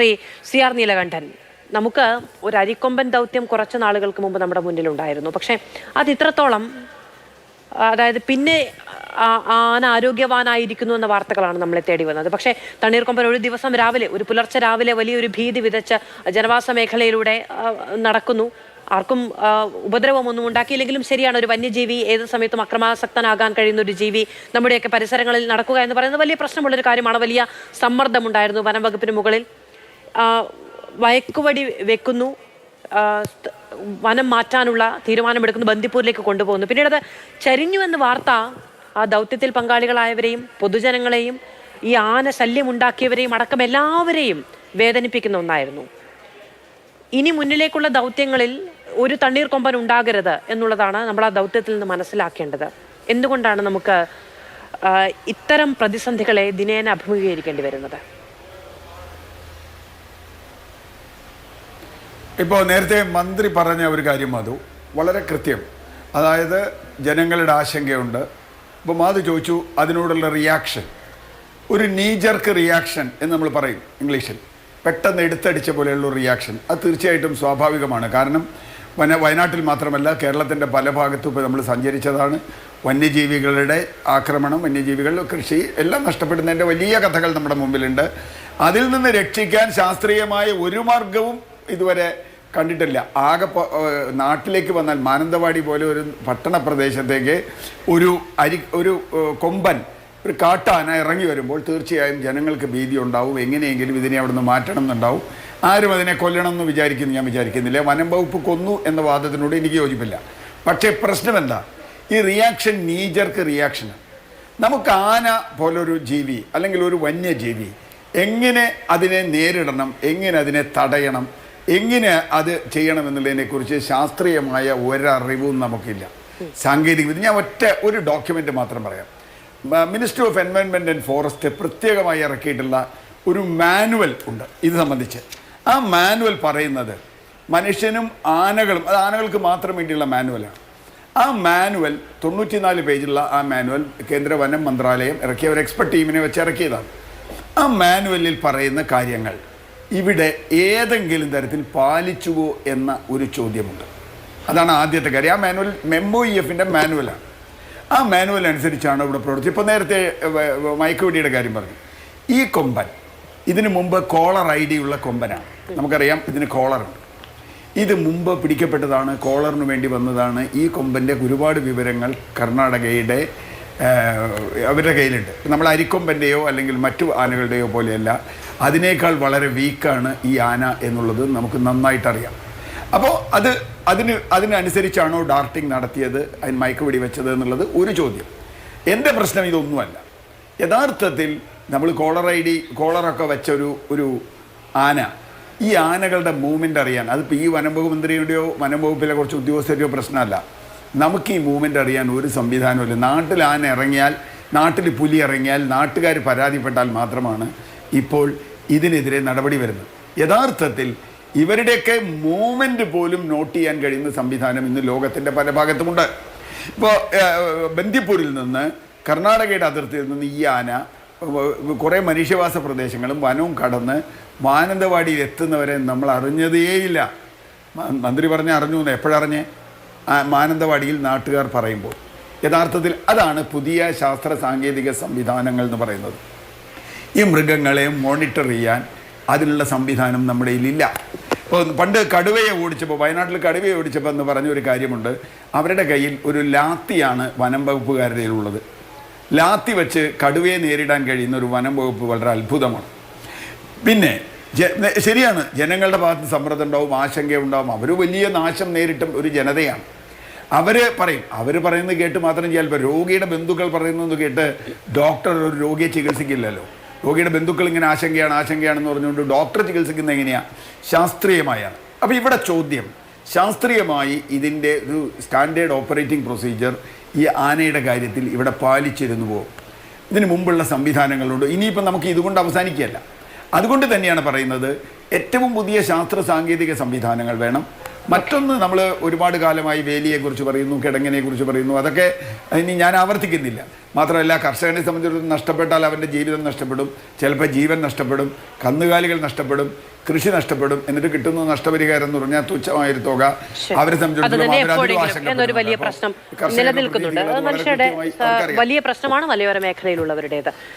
Shri C R Neelakantan. നമുക്ക് ഒരു അരിക്കൊമ്പൻ ദൗത്യം കുറച്ച് നാളുകൾക്ക് മുമ്പ് നമ്മുടെ മുന്നിലുണ്ടായിരുന്നു. പക്ഷേ അത് ഇത്രത്തോളം അതായത് പിന്നെ ആന ആരോഗ്യവാനായിരിക്കുന്നു എന്ന വാർത്തകളാണ് നമ്മളെ തേടി വന്നത്. പക്ഷേ തണ്ണീർക്കൊമ്പൻ ഒരു ദിവസം രാവിലെ ഒരു പുലർച്ചെ രാവിലെ വലിയൊരു ഭീതി വിതച്ച് ജനവാസ മേഖലയിലൂടെ നടക്കുന്നു. ആർക്കും ഉപദ്രവമൊന്നും ഉണ്ടാക്കിയില്ലെങ്കിലും ശരിയാണ് ഒരു വന്യജീവി ഏത് സമയത്തും അക്രമാസക്തനാകാൻ കഴിയുന്ന ഒരു ജീവി നമ്മുടെയൊക്കെ പരിസരങ്ങളിൽ നടക്കുക എന്ന് പറയുന്നത് വലിയ പ്രശ്നമുള്ളൊരു കാര്യമാണ്. വലിയ സമ്മർദ്ദമുണ്ടായിരുന്നു വനം വകുപ്പിന് മുകളിൽ. വയക്കുവടി വെക്കുന്നു. വനം മാറ്റാനുള്ള തീരുമാനമെടുക്കുന്നു ബന്ദിപ്പൂരിലേക്ക് കൊണ്ടുപോകുന്നു. പിന്നീട് അത് എന്ന വാർത്ത ആ ദൗത്യത്തിൽ പങ്കാളികളായവരെയും പൊതുജനങ്ങളെയും ഈ ആന ശല്യം ഉണ്ടാക്കിയവരെയും അടക്കം എല്ലാവരെയും വേദനിപ്പിക്കുന്ന ഒന്നായിരുന്നു. ഇനി മുന്നിലേക്കുള്ള ദൗത്യങ്ങളിൽ ഒരു തണ്ണീർ കൊമ്പൻ ഉണ്ടാകരുത് എന്നുള്ളതാണ് നമ്മൾ ആ ദൗത്യത്തിൽ നിന്ന് മനസ്സിലാക്കേണ്ടത്. എന്തുകൊണ്ടാണ് നമുക്ക് ഇത്തരം പ്രതിസന്ധികളെ ദിനേന അഭിമുഖീകരിക്കേണ്ടി വരുന്നത്? ഇപ്പോൾ നേരത്തെ മന്ത്രി പറഞ്ഞ ഒരു കാര്യം മധു വളരെ കൃത്യം. അതായത് ജനങ്ങളുടെ ആശങ്കയുണ്ട്. അപ്പോൾ മാധു ചോദിച്ചു അതിനോടുള്ള റിയാക്ഷൻ ഒരു നീജർക്ക് റിയാക്ഷൻ എന്ന് നമ്മൾ പറയും ഇംഗ്ലീഷിൽ. പെട്ടെന്ന് എടുത്തടിച്ച പോലെയുള്ള റിയാക്ഷൻ അത് തീർച്ചയായിട്ടും സ്വാഭാവികമാണ്. കാരണം വന വയനാട്ടിൽ മാത്രമല്ല കേരളത്തിന്റെ പല ഭാഗത്തും ഇപ്പോൾ നമ്മൾ സഞ്ചരിച്ചതാണ്. വന്യജീവികളുടെ ആക്രമണം വന്യജീവികൾ കൃഷി എല്ലാം നഷ്ടപ്പെടുന്നതിന്റെ വലിയ കഥകൾ നമ്മുടെ മുമ്പിലുണ്ട്. അതിൽ നിന്ന് രക്ഷിക്കാൻ ശാസ്ത്രീയമായ ഒരു മാർഗവും ഇതുവരെ കണ്ടിട്ടില്ല. ആകെ നാട്ടിലേക്ക് വന്നാൽ മാനന്തവാടി പോലെ ഒരു പട്ടണ പ്രദേശത്തേക്ക് ഒരു അരി ഒരു കൊമ്പൻ ഒരു കാട്ടാന ഇറങ്ങി വരുമ്പോൾ തീർച്ചയായും ജനങ്ങൾക്ക് ഭീതി ഉണ്ടാവും എങ്ങനെയെങ്കിലും ഇതിനെ അവിടെ നിന്ന് മാറ്റണം എന്നുണ്ടാവും. ആരും അതിനെ കൊല്ലണം എന്ന് വിചാരിക്കുന്നു ഞാൻ വിചാരിക്കുന്നില്ല. വനം വകുപ്പ് കൊന്നു എന്ന വാദത്തിനോട് എനിക്ക് യോജിപ്പില്ല. പക്ഷേ പ്രശ്നം എന്താ? ഈ റിയാക്ഷൻ നീജർക്ക് റിയാക്ഷനാണ് നമുക്ക് ആന പോലൊരു ജീവി അല്ലെങ്കിൽ ഒരു വന്യജീവി എങ്ങനെ അതിനെ നേരിടണം? എങ്ങനെ അതിനെ തടയണം? എങ്ങനെ അത് ചെയ്യണം കുറിച്ച് ശാസ്ത്രീയമായ ഒരറിവും നമുക്കില്ല. സാങ്കേതിക വിദ്യ ഞാൻ ഒറ്റ ഒരു ഡോക്യുമെന്റ് മാത്രം പറയാം. Ministry of environment and forest പ്രത്യേകമായി ഇറക്കിയിട്ടുള്ള ഒരു മാനുവൽ ഉണ്ട് ഇത് സംബന്ധിച്ച്. ആ മാനുവൽ പറയുന്നത് മനുഷ്യനും ആനകളും അത് ആനകൾക്ക് മാത്രം വേണ്ടിയുള്ള മാനുവലാണ്. ആ മാനുവൽ തൊണ്ണൂറ്റിനാല് പേജുള്ള ആ മാനുവൽ കേന്ദ്ര വനം മന്ത്രാലയം ഇറക്കിയ ഒരു എക്സ്പെർട്ട് ടീമിനെ വെച്ച് ഇറക്കിയതാണ്. ആ മാനുവലിൽ പറയുന്ന കാര്യങ്ങൾ ഇവിടെ ഏതെങ്കിലും തരത്തിൽ പാലിച്ചുവോ എന്ന ഒരു ചോദ്യമുണ്ട്. അതാണ് ആദ്യത്തെ കാര്യം. ആ മാനുവൽ മെമ്മോ ഇ എഫിന്റെ മാനുവലാണ്. ആ മാനുവൽ അനുസരിച്ചാണ് ഇവിടെ പ്രവർത്തിച്ചത്. ഇപ്പോൾ നേരത്തെ മയക്കുവെടിയുടെ കാര്യം പറഞ്ഞു. ഈ കൊമ്പൻ ഇതിന് മുമ്പ് കോളർ ഐ ഡി ഉള്ള കൊമ്പനാണ്. നമുക്കറിയാം ഇതിന് കോളറുണ്ട് ഇത് മുമ്പ് പിടിക്കപ്പെട്ടതാണ് കോളറിന് വേണ്ടി വന്നതാണ്. ഈ കൊമ്പന്റെ ഒരുപാട് വിവരങ്ങൾ കർണാടകയുടെ അവരുടെ കയ്യിലുണ്ട്. നമ്മൾ അരിക്കൊമ്പന്റെയോ അല്ലെങ്കിൽ മറ്റു ആനകളുടെയോ പോലെയല്ല അതിനേക്കാൾ വളരെ വീക്കാണ് ഈ ആന എന്നുള്ളത് നമുക്ക് നന്നായിട്ടറിയാം. അപ്പോൾ അത് അതിന് അതിനനുസരിച്ചാണോ ഡാർട്ടിങ് നടത്തിയത് അതിന് മയക്കുവെടി വെച്ചത് എന്നുള്ളത് ഒരു ചോദ്യം. എന്റെ പ്രശ്നം ഇതൊന്നുമല്ല. യഥാർത്ഥത്തിൽ നമ്മൾ കോളർ ഐ ഡി കോളറൊക്കെ വെച്ച ഒരു ഒരു ആന ഈ ആനകളുടെ മൂവ്മെന്റ് അറിയാൻ അതിപ്പോൾ ഈ വനം വകുപ്പ് മന്ത്രിയുടെയോ വനം വകുപ്പിലെ കുറച്ച് ഉദ്യോഗസ്ഥരുടെയോ പ്രശ്നമല്ല. നമുക്ക് ഈ മൂവ്മെന്റ് അറിയാൻ ഒരു സംവിധാനമില്ല നാട്ടിൽ ആന ഇറങ്ങിയാൽ നാട്ടിൽ പുലി ഇറങ്ങിയാൽ നാട്ടുകാർ പരാതിപ്പെട്ടാൽ മാത്രമാണ് ഇപ്പോൾ ഇതിനെതിരെ നടപടി വരുന്നത്. യഥാർത്ഥത്തിൽ ഇവരുടെയൊക്കെ മൂവ്മെന്റ് പോലും നോട്ട് ചെയ്യാൻ കഴിയുന്ന സംവിധാനം ഇന്ന് ലോകത്തിന്റെ പല ഭാഗത്തുമുണ്ട്. ഇപ്പോൾ ബന്ദിപ്പൂരിൽ നിന്ന് കർണാടകയുടെ അതിർത്തിയിൽ നിന്ന് ഈ ആന കുറേ മനുഷ്യവാസ പ്രദേശങ്ങളും വനവും കടന്ന് മാനന്തവാടിയിൽ എത്തുന്നവരെ നമ്മൾ അറിഞ്ഞതേയില്ല. മന്ത്രി പറഞ്ഞ അറിഞ്ഞു എപ്പോഴറിഞ്ഞേ? മാനന്തവാടിയിൽ നാട്ടുകാർ പറയുമ്പോൾ യഥാർത്ഥത്തിൽ അതാണ് പുതിയ ശാസ്ത്ര സാങ്കേതിക സംവിധാനങ്ങൾ എന്ന് പറയുന്നത്. ഈ മൃഗങ്ങളെ മോണിറ്റർ ചെയ്യാൻ അതിനുള്ള സംവിധാനം നമ്മുടെ ഇല്ല ഇപ്പോൾ പണ്ട് കടുവയെ ഓടിച്ചപ്പോൾ വയനാട്ടിൽ കടുവയെ ഓടിച്ചപ്പോൾ എന്ന് പറഞ്ഞൊരു കാര്യമുണ്ട്. അവരുടെ കയ്യിൽ ഒരു ലാത്തിയാണ് വനം വകുപ്പുകാരുടെ ഉള്ളത് ലാത്തി വെച്ച് കടുവയെ നേരിടാൻ കഴിയുന്ന ഒരു വനം വകുപ്പ് വളരെ അത്ഭുതമാണ്. പിന്നെ ശരിയാണ്. ജനങ്ങളുടെ ഭാഗത്ത് സമ്മർദ്ദം ഉണ്ടാവും ആശങ്കയുണ്ടാവും അവർ വലിയ നാശം നേരിട്ട ഒരു ജനതയാണ്. അവർ പറയും അവർ പറയുന്നത് കേട്ട് മാത്രം ചിലപ്പോൾ രോഗിയുടെ ബന്ധുക്കൾ പറയുന്നത് കേട്ട് ഡോക്ടർ ഒരു രോഗിയെ ചികിത്സിക്കില്ലല്ലോ. രോഗിയുടെ ബന്ധുക്കൾ ഇങ്ങനെ ആശങ്കയാണ് ആശങ്കയാണെന്ന് പറഞ്ഞുകൊണ്ട് ഡോക്ടർ ചികിത്സിക്കുന്നത് എങ്ങനെയാണ് ശാസ്ത്രീയമായാണ്. അപ്പോൾ ഇവിടെ ചോദ്യം. ശാസ്ത്രീയമായി ഇതിന്റെ ഒരു സ്റ്റാൻഡേർഡ് ഓപ്പറേറ്റിംഗ് പ്രൊസീജിയർ ഈ ആനയുടെ കാര്യത്തിൽ ഇവിടെ പാലിച്ചിരുന്നുവോ? ഇതിന് മുമ്പുള്ള സംവിധാനങ്ങളുണ്ട്. ഇനിയിപ്പോൾ നമുക്ക് ഇതുകൊണ്ട് അവസാനിക്കുകയല്ല. അതുകൊണ്ട് തന്നെയാണ് പറയുന്നത് ഏറ്റവും പുതിയ ശാസ്ത്ര സാങ്കേതിക സംവിധാനങ്ങൾ വേണം. മറ്റൊന്ന് നമ്മൾ ഒരുപാട് കാലമായി വേലിയെക്കുറിച്ച് പറയുന്നു കിടങ്ങിനെക്കുറിച്ച് പറയുന്നു അതൊക്കെ ഇനി ഞാൻ ആവർത്തിക്കുന്നില്ല. മാത്രമല്ല കർഷകനെ സംബന്ധിച്ചിടത്തോളം നഷ്ടപ്പെട്ടാൽ അവന്റെ ജീവിതം നഷ്ടപ്പെടും ചിലപ്പോൾ ജീവൻ നഷ്ടപ്പെടും കന്നുകാലികൾ നഷ്ടപ്പെടും കൃഷി നഷ്ടപ്പെടും എന്നിട്ട് കിട്ടുന്ന നഷ്ടപരിഹാരം എന്ന് പറഞ്ഞാൽ തുച്ഛമായൊരു തുക അവരെ സംബന്ധിച്ചിടത്തോളം വലിയ പ്രശ്നം നിലനിൽക്കുന്നുണ്ട്. മനുഷ്യരുടെ. വലിയ പ്രശ്നമാണ് മലയോര മേഖലയിലുള്ളവരുടേത്.